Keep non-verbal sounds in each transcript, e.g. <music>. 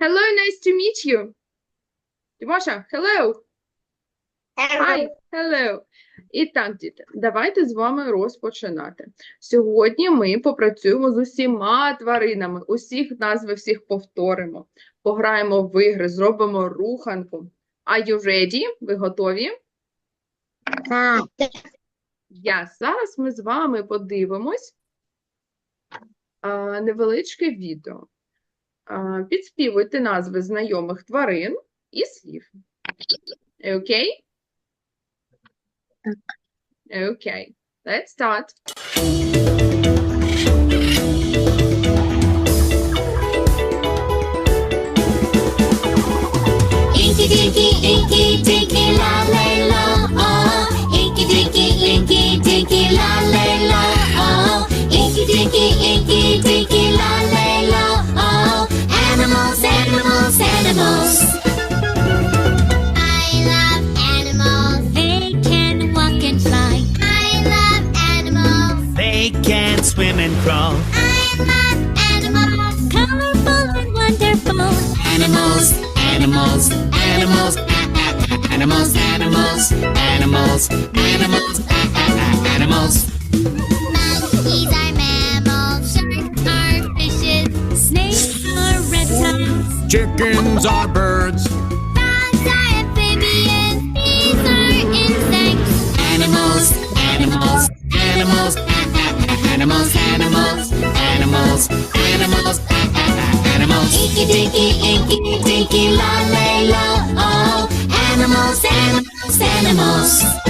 Hello, nice to meet you. Тимоша, hello. Hi, hello. І так, діти, давайте з вами розпочинати. Сьогодні ми попрацюємо з усіма тваринами, усіх назви всіх повторимо. Пограємо в ігри, зробимо руханку. Are you ready? Ви готові? Так. Yes. Зараз ми з вами подивимось невеличке відео. Підспівуйте назви знайомих тварин і слів. Окей? Окей. Let's start. And crawl. I love animals. Colorful and wonderful. Animals, animals, animals, animals, animals, animals, animals, animals. Monkeys are mammals. Sharks are fishes. Snakes are reptiles. Chickens are birds. Animals, animals, animals, animals, animals. Inky dinky, inky dinky, la la, oh. Animals, animals, animals.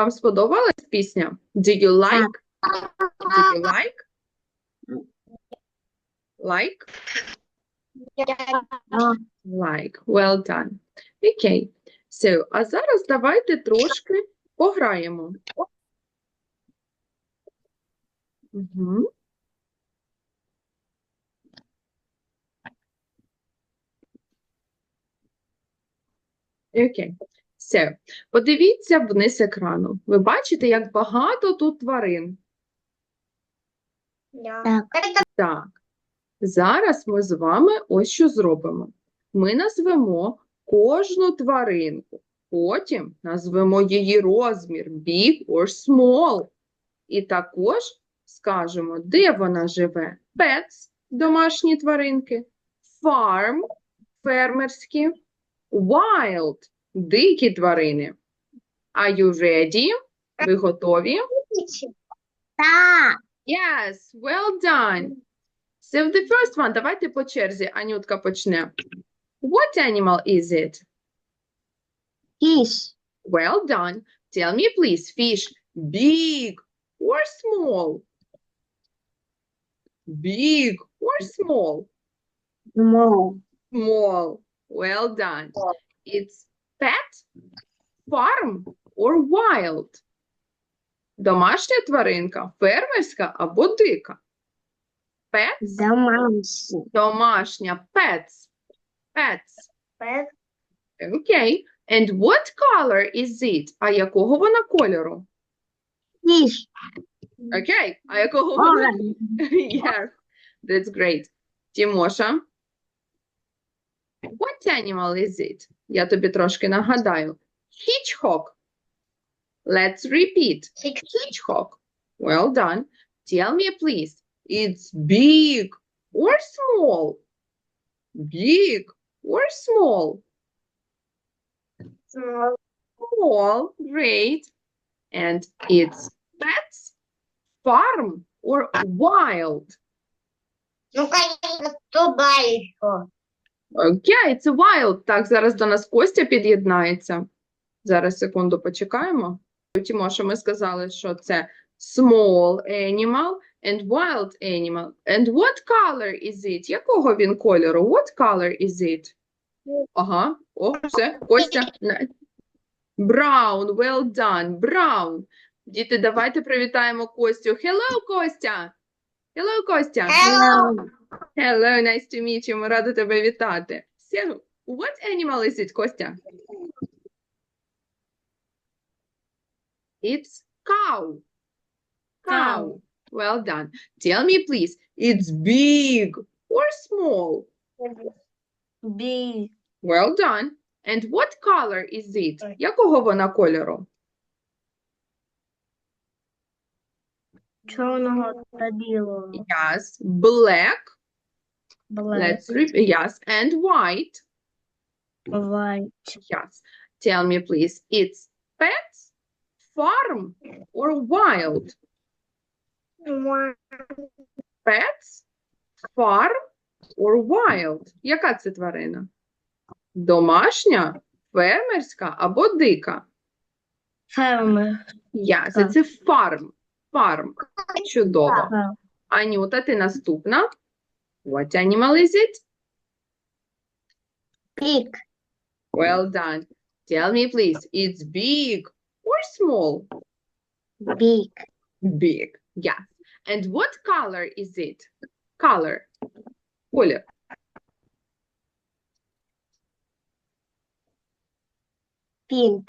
Вам сподобалась пісня? Do you like? Do you like? Like? Like. Well done. Окей. So, а зараз давайте трошки пограємо. Угу. Окей. So, подивіться вниз екрану. Ви бачите, як багато тут тварин? Так. Так. Зараз ми з вами ось що зробимо. Ми назвемо кожну тваринку, потім назвемо її розмір big or small. І також скажемо, де вона живе. Pets – домашні тваринки, farm – фермерські, wild – дикі тварини. Are you ready? Ви готові? Так. Yes, well done. So the first one, давайте по черзі, Анютка почне. What animal is it? Fish. Well done. Tell me, please, fish big or small? Big or small? Small. Small. Well done. It's pet, farm or wild? Домашня тваринка, фермерська або дика? Pets? Домашний. Домашня. Pets. Pets. Okay. And what color is it? А якого вона кольору? Fish. Окей. А якого вона? <laughs> Yes. That's great. Тімоша. What animal is it? Я тобі трошки нагадаю. Hitchcock. Let's repeat. Hitchcock. Well done. Tell me, please, it's big or small? Big or small? Small, great. And it's pets, farm, or wild? Ну, конечно, то Большой. Окей, це wild. Так, зараз до нас Костя під'єднається. Зараз секунду почекаємо. Тімоша, ми сказали, що це small animal, and wild animal. And what color is it? Якого він кольору? What color is it? Ага, о, все, Костя. Brown, well done, brown. Діти, давайте привітаємо Костю. Hello, Костя! Hello, Костя! Hello, Hello, nice to meet you. Ми раді тебе вітати. So, what animal is it, Костя? It's cow. Cow. Well done. Tell me, please, it's big or small? Бі. Well done. And what color is it? Якого вона кольору? Чорного та білого. Yes, black. Black, Let's repeat. Yes, and white. white. Yes. Tell me, please, it's pets, farm, or wild? Pets, farm, or wild? Яка це тварина? Домашня, фермерська або дика? Фермер. Yes, Так. це farm. Farm. Чудово. Так. Анюта, ти наступна. What animal is it? Пік. Well done. Tell me, please, it's big or small? Бік. Big, yes. And what color is it? Color. Колір. Пінк.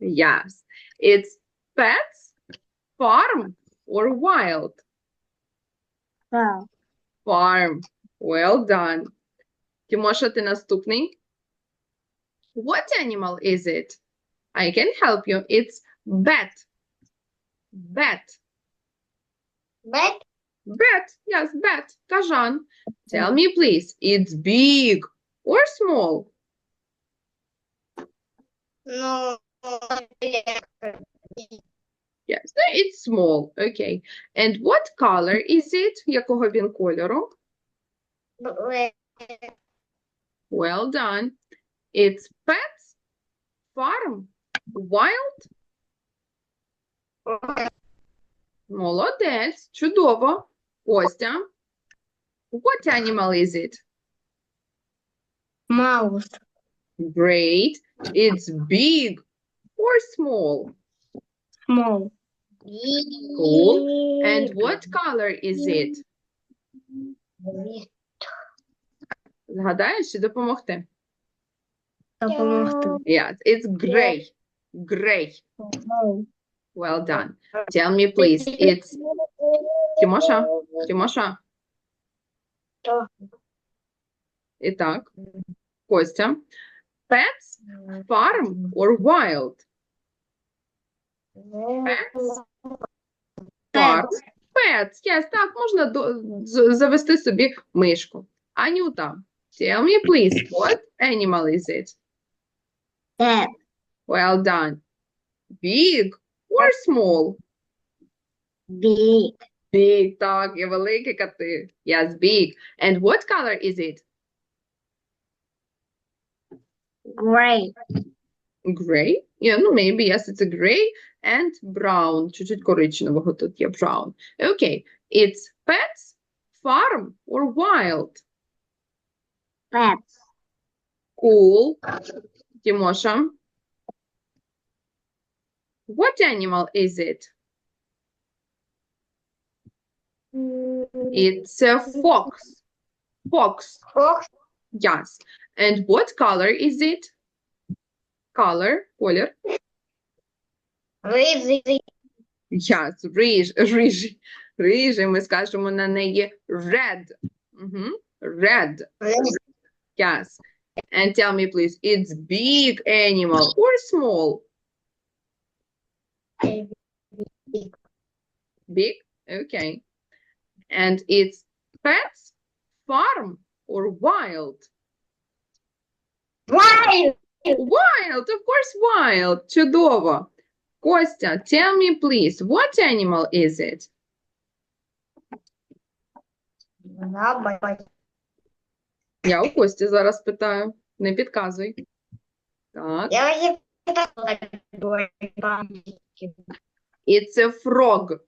Yes. It's pets, farm, or wild? Так. Farm. Well done. Тимоша, ти наступний. What animal is it? I can help you. It's bat. Bat. Бек. Bat. Yes, bat. Кажан. Tell me, please, it's big or small? Ну, Yes, no, it's small. Okay. And what color is it? Якого він кольору? Well done. It's pets, farm, wild. Молодець. Чудово. Костя. What animal is it? Маус. Great. It's big or small? Смол. Cool. And what color is it? Згадаєш чи допомогти? Допомогти. Yes, it's gray. Gray. Well done. Tell me, please, it's Тимоша, Тимоша. І так, Костя. Pets, farm or wild? Pets, farm. Pets. Yes, так, можна до, з- завести собі мишку. Анюта, tell me, please, what animal is it? Пет. Well done. Big or small? Бік. Big, так, є великі коти. Yes, big. And what color is it? Грей. Gray? Yeah, ну, maybe, yes, it's a gray and brown. Чуть-чуть коричневого тут є brown. Okay, it's pets, farm or wild? Пет. Cool. Тимоша. What animal is it? It's a fox. Fox. Yes. And what color is it? Color, колір. Ризик. Yes, риж, рижий. Рижий, ми скажемо на неї red. Мгм. Red. Yes. And tell me, please, it's big animal or small? Big? Okay. And it's pets, farm, or wild? Вай. Wild, of course, wild. Чудово. Костя, tell me, please, what animal is it? Я у Кості зараз питаю. Не підказуй. Так. Я вже It's a frog.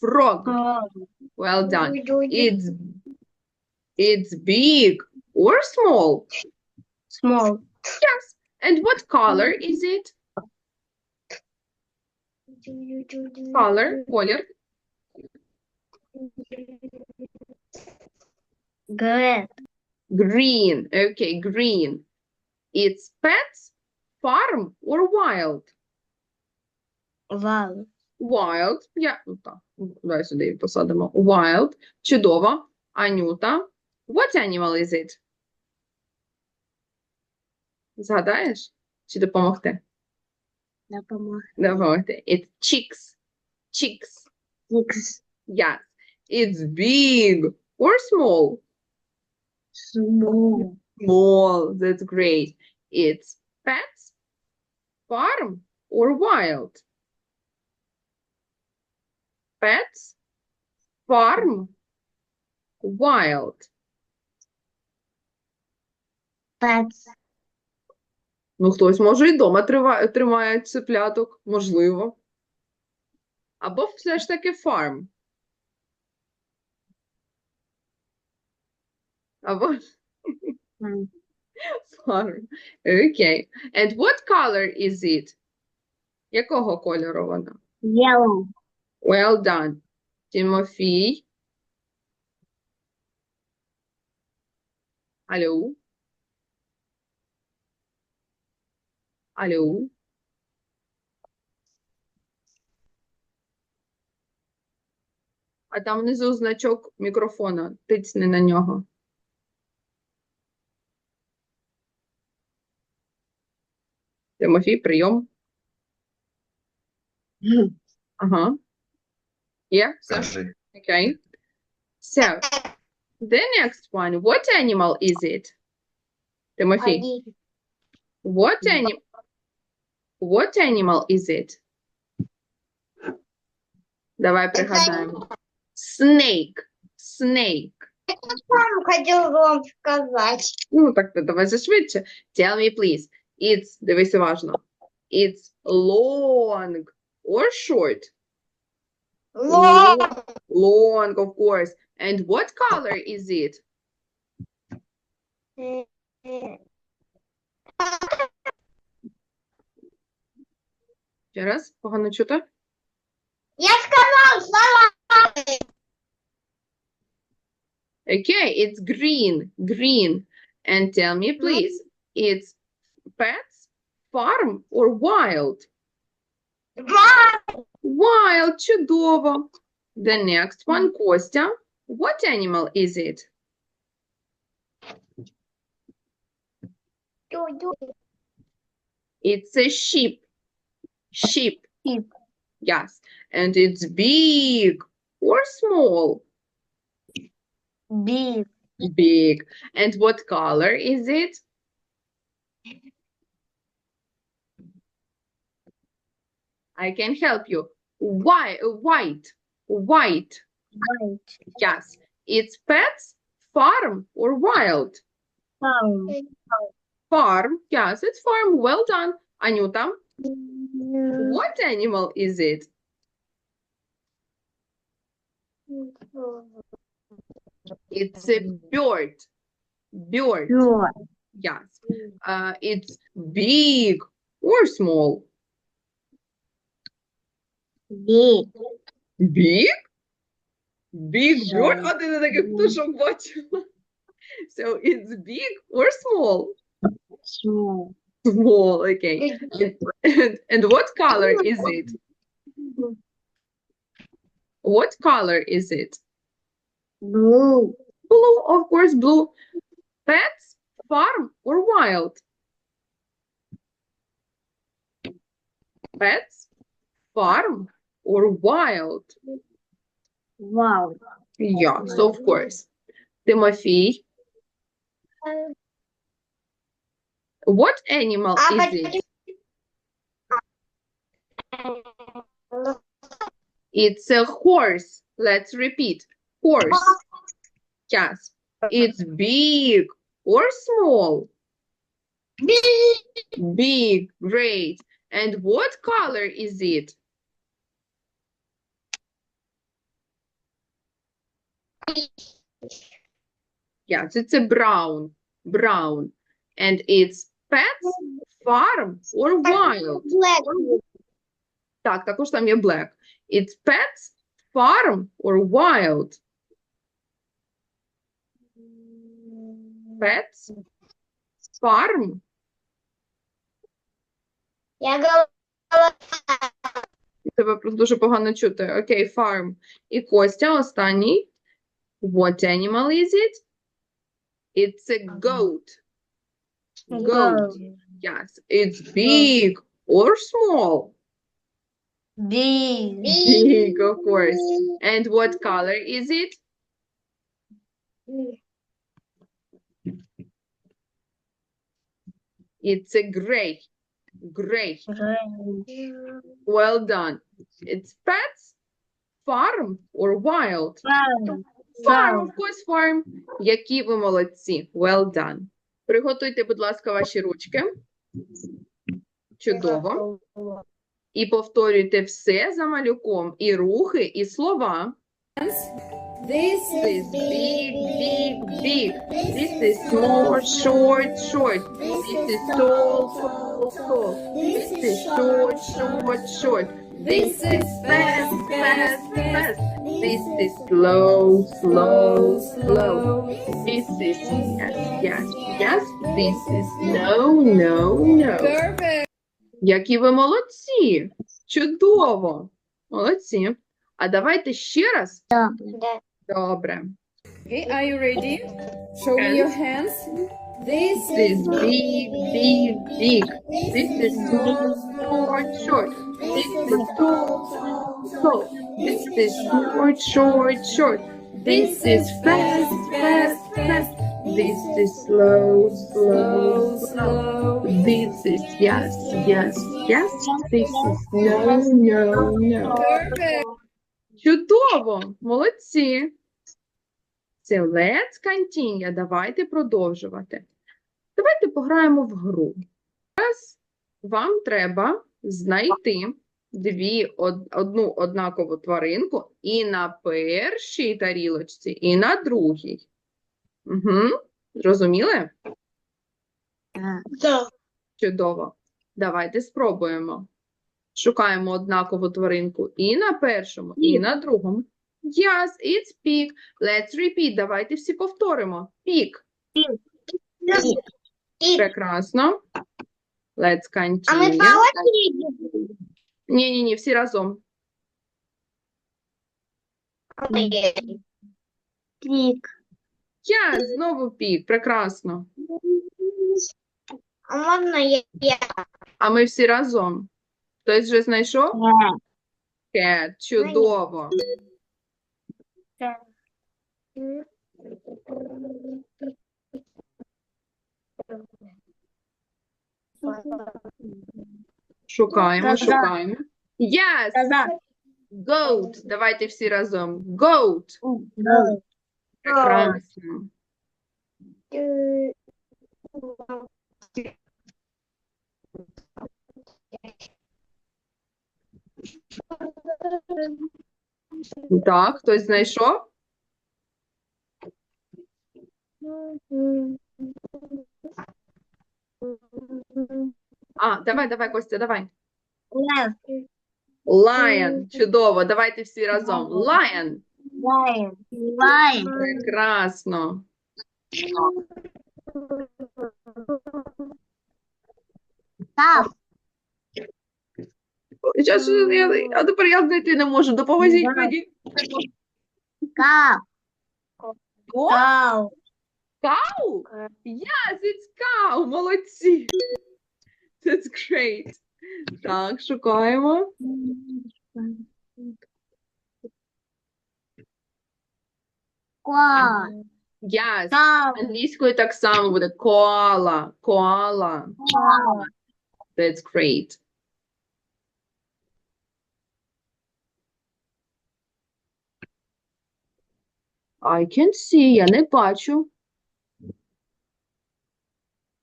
Frog. Well done. It's it's big or small. Small. Yes. And what color is it? Color, колір. Good. Green. Okay, green. It's pets, farm or wild? Wow. Wild. Я, ну так, давай сюди її посадимо. Wild. Чудово. Анюта. What animal is it? Згадаєш? Чи допомогти? Допомог. Допомогти. It's chicks. Chicks. Six. Yes. It's big or small? Small. Small. That's great. It's pets, farm or wild? Pets, farm, wild. Pets. Ну, хтось може і вдома трива- тримає цепляток, можливо. Або все ж таки farm. Або М, farm. Окей. And what color is it? Якого кольору вона? Yellow. Well done. Тимофій. Алло. Алло. А там внизу значок мікрофона. Тицьни на нього. Тимофій, прийом. Ага. Є? Все? Кажи. Okay. So, the next one, what animal is it? Один. what animal? What animal is it? Давай пригадаємо. Snake. Snake. Сам хотел вам сказать. Ну, так то давай зашвидше. Tell me, please. It's, дивись уважно. It's long or short? Ло. Long, of course. And what color is it? Ще раз, погано чути? Я сказал слова. Okay, it's green, green. And tell me, please, it's pets, farm or wild? Wild, чудово. The next one, Костя. What animal is it? It's a sheep. Sheep. Sheep. Yes. And it's big or small? Big. Big. And what color is it? I can help you. Why? White. White. White. Yes. It's pets, farm, or wild? Farm. Farm. Yes, it's farm. Well done. Anjuta. what animal is it? It's a bird. Bird. Pure. Yes. Uh, it's big or small? Big. Big? Big bird? Small. А ти не таких пташок бачила. So it's big or small? Small. wall. Okay. and, <laughs> and what color is it? What color is it? Blue. Blue, of course, blue. Pets, farm, or wild? Pets, farm, or wild? Wild. Wow. Yeah, so of course. Timofey. Um, what animal is it? It's a horse. Let's repeat. Horse. Yes. It's big or small? Big. Big. Great. And what color is it? Yes, it's a brown, brown. And it's pets, farm or wild. Black. Так, також там є black. It's pets, farm or wild. Pets, farm. Я говорю. Тебе просто дуже погано чути. Окей, farm. І Костя останній. What animal is it? It's a goat. Goat. Yes. It's big or small. Big. Big, of course. And what color is it? It's a gray. Gray. Well done. It's pets, farm or wild? Farm, of course, farm. Які ви молодці. Well done. Приготуйте, будь ласка, ваші ручки. Чудово. І повторюйте все за малюком. І рухи, і слова. This is big, big, big. This is small, short, short. This is tall, tall, tall. This is short, short, short. This is fast, fast, fast. This is slow, slow, slow. This is yes, yes, yes. This is no, no, no. Perfect. Які ви молодці! Чудово! Молодці. А давайте ще раз. Добре. Добре. Okay, are you ready? Show me your hands. This is big, big, big. This is small, short, short. This is tall, tall. This is short, short, short. This is fast, fast, fast. This is slow, slow, slow. This is yes, yes, yes. This is no, no, no. Чудово, молодці. Це let's continue. Давайте продовжувати. Давайте пограємо в гру. Зараз вам треба знайти дві, од- одну однакову тваринку і на першій тарілочці, і на другій. Угу. Зрозуміли? Чудово. Давайте спробуємо. Шукаємо однакову тваринку і на першому, і на другому. Yes, it's pig. Let's repeat. Давайте всі повторимо. Pig. Прекрасно. Let's А continue. по очереди. Ні-ні-ні, всі разом. Пик. Yes, знову pig. Прекрасно. А можно я? я? А ми всі разом. Хтось вже знайшов? Cat. Чудово. Шукаємо, Коза. шукаємо. Yes, goat. Давайте всі разом. Goat. Прекрасно. Так, хтось знайшов? А, давай, давай, Костя, давай. Lion. Чудово. Давайте всі разом. Lion. Лайм. Прекрасно. Кав. Зараз я, а тепер я знайти не можу. Допоможіть мені. Кав. О, Кав. cow? Yes, it's cow. Молодці. That's great. Так, шукаємо. Ква. Yes. Англійською так само буде. Коала. Коала. That's great. I can see. Я не бачу.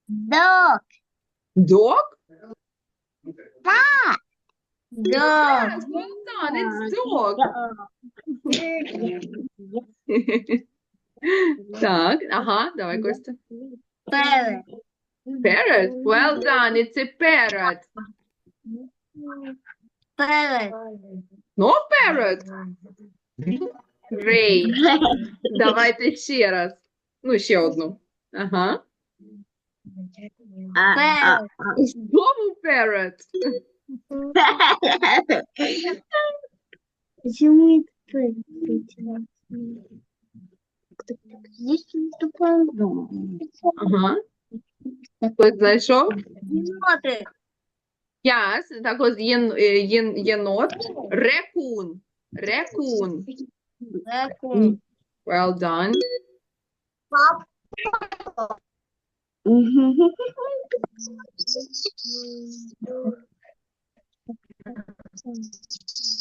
Док. Dog? Док. Yes, well done. It's dog. <laughs> Так, ага, давай, Костя. Parrot. Parrot. Well done, it's a parrot. Parrot. No parrot. Great. <laughs> Давайте ще раз. Ну, ще одну. Ага. Знову parrot. Почему это Ага. Хтось знайшов? Еноты. Yes, так ось єн, е, єн, єнот. Рекун. Рекун. Well done.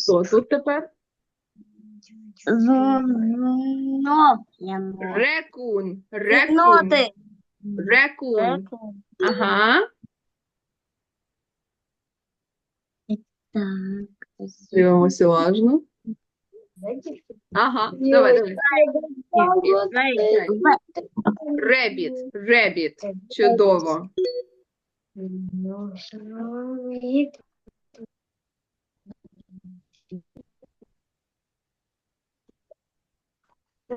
Хто тут тепер? Знов. Рекун. Рекун. Рекун. Ага. Дивимося уважно. Ага, давай, давай. Ребіт. Ребіт. Чудово.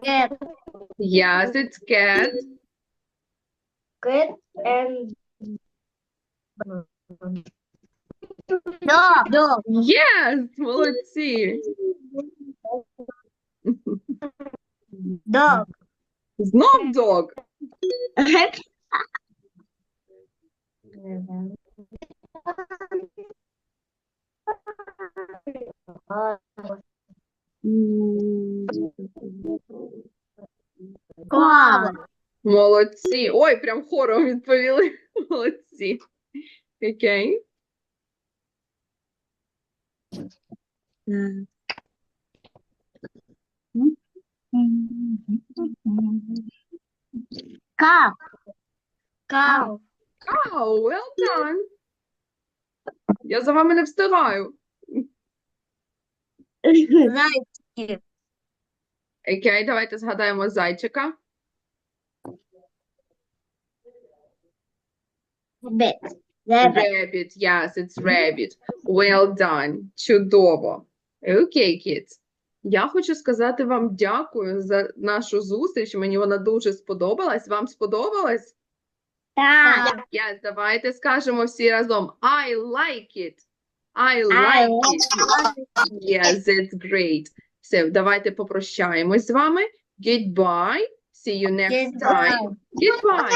Cat. Yes, it's cat. Cat and Dog. Dog. Yes, молодці. Dog. Знов дог. Краб. Молодці. Ой, прям хором відповіли. Молодці. Окей. Cow. Cow. Oh, well done. Я за вами не встигаю. Зайчик. Окей, давайте згадаємо зайчика. Rabbit. Rabbit. Rabbit, yes, it's rabbit. Well done. Чудово. Окей, kids. Я хочу сказати вам дякую за нашу зустріч. Мені вона дуже сподобалась. Вам сподобалась? Так. Yes, давайте скажемо всі разом. I like it. I like it. Yes, it's great. Все, давайте попрощаємось з вами. Goodbye. See you next time. Goodbye.